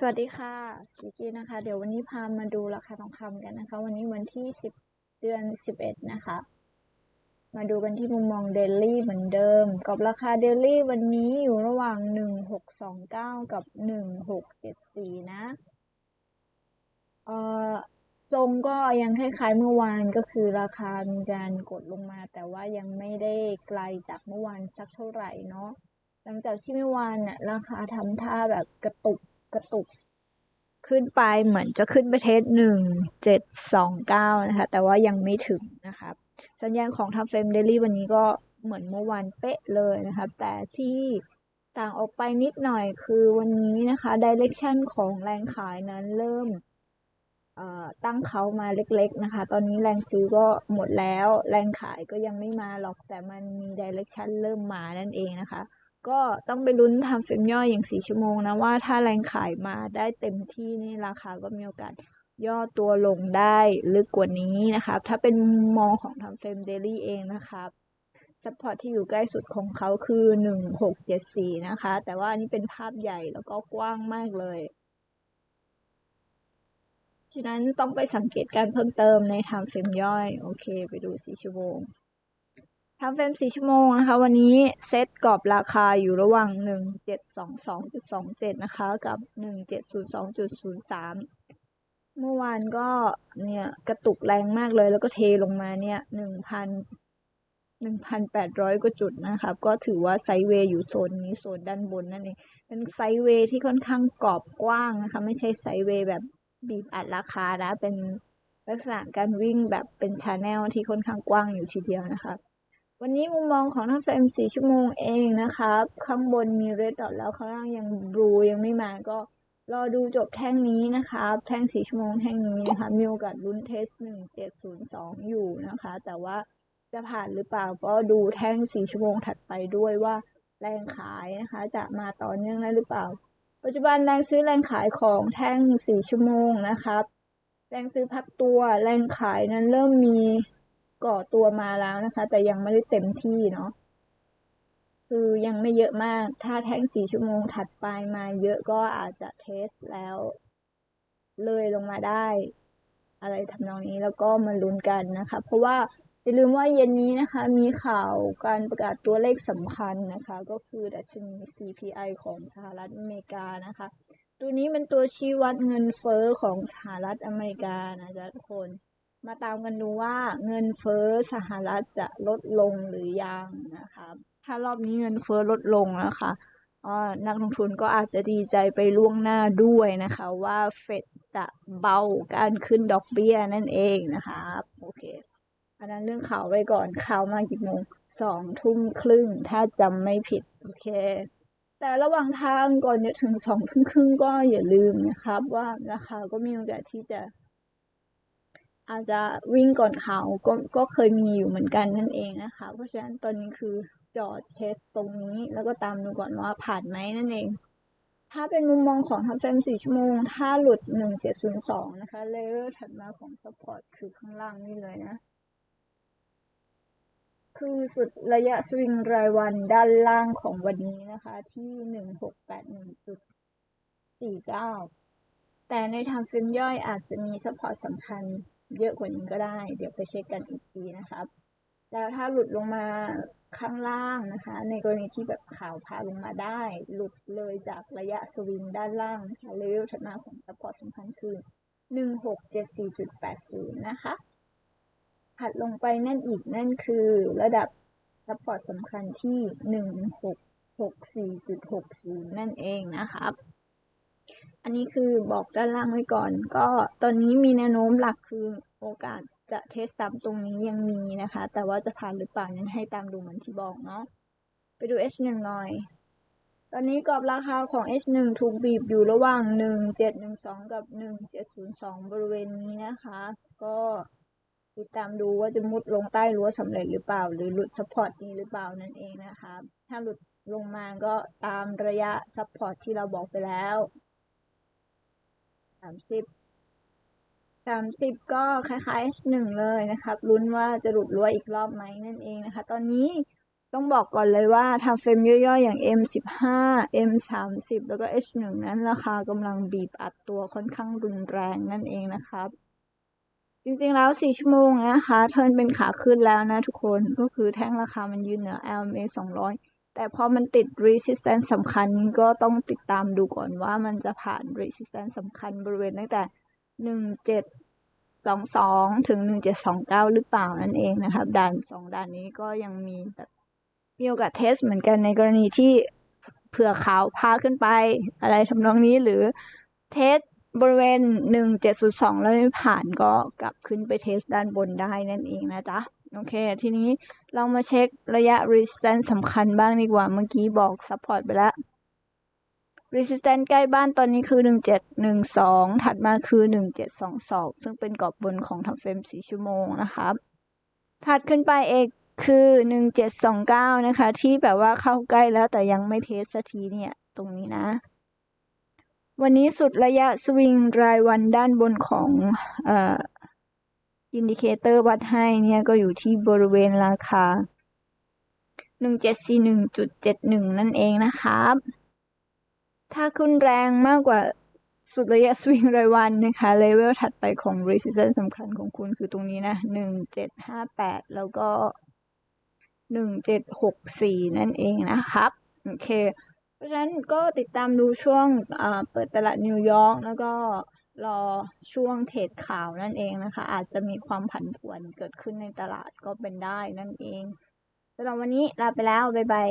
สวัสดีค่ะกิกี้นะคะ เดี๋ยววันนี้พามาดูราคาทองคำกันนะคะ วันนี้วันที่10เดือน11นะคะ มาดูกันที่มุมมองเดลี่เหมือนเดิม กับราคาเดลี่วันนี้อยู่ระหว่าง1629กับ1674นะเอ่อทรงก็ยังคล้ายๆเมื่อวานก็คือราคามีการกดลงมา แต่ว่ายังไม่ได้ไกลจากเมื่อวานสักเท่าไหร่เนาะหลังจากที่เมื่อวานน่ะราคาทำท่าแบบกระตุก กระตุกขึ้นไปเหมือนจะขึ้นไปเทสหนึ่งเจ็ดสองเก้านะคะ แต่ว่ายังไม่ถึงนะครับ สัญญาณของทัฟเฟมเดลี่วันนี้ก็เหมือนเมื่อวานเป๊ะเลยนะครับแต่ที่ต่างออกไปนิดหน่อยคือวันนี้นะคะดิเรกชันของแรงขายนั้นเริ่มตั้งเขามาเล็กๆนะคะ ตอนนี้แรงซื้อก็หมดแล้ว แรงขายก็ยังไม่มาหรอกแต่มันมีดิเรกชันเริ่มมานั่นเองนะคะ ก็ต้องไปลุ้นทำเฟรมย่อยอย่างสี่ชั่วโมงนะว่าถ้าแรงขายมาได้เต็มที่นี่ราคาก็มีโอกาสย่อตัวลงได้ลึกกว่านี้นะครับ ถ้าเป็นมองของทำเฟรมเดลี่เองนะครับซัพพอร์ตที่อยู่ใกล้สุดของเขาคือหนึ่งหกเจ็ดสี่นะคะ แต่ว่าอันนี้เป็นภาพใหญ่แล้วก็กว้างมากเลย ฉะนั้นต้องไปสังเกตการเพิ่มเติมในทำเฟรมย่อย โอเค ไปดูสี่ชั่วโมง ทำเฟรมสี่ชั่วโมงนะคะ วันนี้เซตกรอบราคาอยู่ระหว่างหนึ่งเจ็ดสองสองจุดสองเจ็ดนะคะ กับหนึ่งเจ็ดศูนย์สองจุดศูนย์สามเมื่อวานก็เนี่ยกระตุกแรงมากเลยแล้วก็เทลงมาเนี่ยหนึ่งพันหนึ่งพันแปดร้อยกว่าจุดนะครับ ก็ถือว่าไซเวย์อยู่โซนนี้โซนด้านบนนั่นเอง เป็นไซเวย์ที่ค่อนข้างกรอบกว้างนะคะ ไม่ใช่ไซเวย์แบบบีบอัดราคานะ เป็นลักษณะการวิ่งแบบเป็นชาแนลที่ค่อนข้างกว้างอยู่ทีเดียวนะคะ วันนี้มุมมองของทั้งเฟรมสี่ชั่วโมงเองนะครับ ข้างบนมีเรดดอทแล้วข้างล่างยังบลูยังไม่มาก็รอดูจบแท่งนี้นะครับ แท่งสี่ชั่วโมงแท่งนี้นะคะ มีโอกาสลุ้นเทสหนึ่งเจ็ดศูนย์สองอยู่นะคะ แต่ว่าจะผ่านหรือเปล่าก็ดูแท่งสี่ชั่วโมงถัดไปด้วยว่าแรงขายนะคะ จะมาต่อเนื่องได้หรือเปล่า ปัจจุบันแรงซื้อแรงขายของแท่งสี่ชั่วโมงนะครับ แรงซื้อพักตัวแรงขายนั้นเริ่มมี ก่อตัวมาแล้วนะคะ แต่ยังไม่ได้เต็มที่เนาะคือยังไม่เยอะมาก ถ้าแท่งสี่ชั่วโมงถัดไปมาเยอะก็อาจจะเทสแล้ว เลยลงมาได้ อะไรทำนองนี้แล้วก็มาลุ้นกันนะคะ เพราะว่าอย่าลืมว่าเย็นนี้นะคะ มีข่าวการประกาศตัวเลขสำคัญนะคะ ก็คือดัชนี CPI ของสหรัฐอเมริกานะคะ ตัวนี้เป็นตัวชี้วัดเงินเฟอ้อของสหรัฐอเมริกานะจ๊ะทุกคน มาตามกันดูว่าเงินเฟ้อสหรัฐจะลดลงหรือยังนะคะถ้ารอบนี้เงินเฟ้อลดลงนะคะนักลงทุนก็อาจจะดีใจไปล่วงหน้าด้วยนะคะ ว่าเฟดจะเบาการขึ้นดอกเบี้ยนั่นเองนะคะโอเคอันนั้นเรื่องข่าวไว้ก่อนข่าวมากี่โมงสองทุ่มครึ่งถ้าจำไม่ผิดโอเค แต่ระหว่างทางก่อนจะถึงสองทุ่มครึ่งก็อย่าลืมนะครับ ว่าราคาก็มีโอกาสที่จะ อาจจะวิ่งก่อนเขาก็ก็เคยมีอยู่เหมือนกันนั่นเองนะคะ เพราะฉะนั้นตอนนี้คือจอดเทสตรงนี้ แล้วก็ตามดูก่อนว่าผ่านไหมนั่นเอง ถ้าเป็นมุมมองของทับเฟมสี่ชั่วโมง ถ้าหลุดหนึ่งเจ็ดศูนย์สองนะคะเลเวลถัดมาของซัพพอร์ตคือข้างล่างนี่เลยนะ คือสุดระยะสวิงรายวันด้านล่างของวันนี้นะคะ ที่หนึ่งหกแปดหนึ่งจุดสี่เก้าแต่ในทางเฟรมย่อยอาจจะมีซัพพอร์ตสำคัญ เยอะกว่านี้ก็ได้ เดี๋ยวไปเช็คกันอีกทีนะครับ แล้วถ้าหลุดลงมาข้างล่างนะคะ ในกรณีที่แบบข่าวพาลงมาได้ หลุดเลยจากระยะสวิงด้านล่างนะคะเลเวลถัดมาของซัพพอร์ตสำคัญคือหนึ่งหกเจ็ดสี่จุดแปดศูนะคะ ถัดลงไปนั่นอีกนั่นคือระดับซัพพอร์ตสำคัญที่หนึ่งหกหกสี่จุดหกศูนย์นั่นเองนะครับ อันนี้คือบอกด้านล่างไว้ก่อน ก็ตอนนี้มีแนวโน้มหลักคือโอกาสจะเทสซ้ำตรงนี้ยังมีนะคะ แต่ว่าจะผ่านหรือเปล่านั้นให้ตามดูเหมือนที่บอกเนาะไปดู H1 หน่อย ตอนนี้กรอบราคาของ H1 ถูกบีบอยู่ระหว่าง 1712 กับ 1702 บริเวณนี้นะคะ ก็ติดตามดูว่าจะมุดลงใต้รั้วสำเร็จหรือเปล่า หรือหลุดซัพพอร์ตนี้หรือเปล่านั่นเองนะคะ ถ้าหลุดลงมาก็ตามระยะซัพพอร์ตที่เราบอกไปแล้ว สามสิบสามสิบก็คล้ายๆหนึ่งเลยนะครับลุ้นว่าจะหลุดรั้วอีกรอบไหมนั่นเองนะคะ ตอนนี้ต้องบอกก่อนเลยว่าทางเฟรมย่อยๆ อย่าง M15 M30 แล้วก็ H1 นั้นราคากำลังบีบอัดตัวค่อนข้างรุนแรงนั่นเองนะครับ จริงๆแล้ว 4 ชั่วโมงนะคะ เทิร์นเป็นขาขึ้นแล้วนะทุกคนก็คือแท่งราคามันยืนเหนือ LMA 200 แต่พอมันติด resistance สำคัญก็ต้องติดตามดูก่อนว่ามันจะผ่าน resistance สำคัญบริเวณตั้งแต่1722ถึง1729หรือเปล่านั่นเองนะครับด่านสองด่านนี้ก็ยังมีแบบมีโอกาสเทสเหมือนกันในกรณีที่เผื่อขาวพาขึ้นไป อะไรทำนองนี้หรือเทสบริเวณ17.2แล้วไม่ผ่านก็กลับขึ้นไปเทสด้านบนได้นั่นเองนะจ๊ะ โอเค ทีนี้เรามาเช็คระยะ resistance สำคัญบ้างดีกว่า เมื่อกี้บอก support ไปแล้ว resistance ใกล้บ้านตอนนี้คือ 1712 ถัดมาคือ 1722 ซึ่งเป็นกรอบบนของทางเฟรม4ชั่วโมงนะครับ ถัดขึ้นไปเอกคือ 1729 นะคะ ที่แบบว่าเข้าใกล้แล้วแต่ยังไม่เทสสักทีเนี่ย ตรงนี้นะ วันนี้สุดระยะสวิงรายวันด้านบนของเอ่อ อินดิเคเตอร์วัดให้เนี่ยก็อยู่ที่บริเวณราคา 1741.71 นั่นเองนะครับ ถ้าขึ้นแรงมากกว่าสุดระยะสวิงรายวันนะคะเลเวลถัดไปของ resistance สำคัญของคุณคือตรงนี้นะ 1758 แล้วก็ 1764 นั่นเองนะครับ โอเค เพราะฉะนั้นก็ติดตามดูช่วงเปิดตลาดนิวยอร์กแล้วก็ รอช่วงเทรดข่าวนั่นเองนะคะ อาจจะมีความผันผวนเกิดขึ้นในตลาดก็เป็นได้นั่นเองสำหรับวันนี้ลาไปแล้ว บ๊ายบาย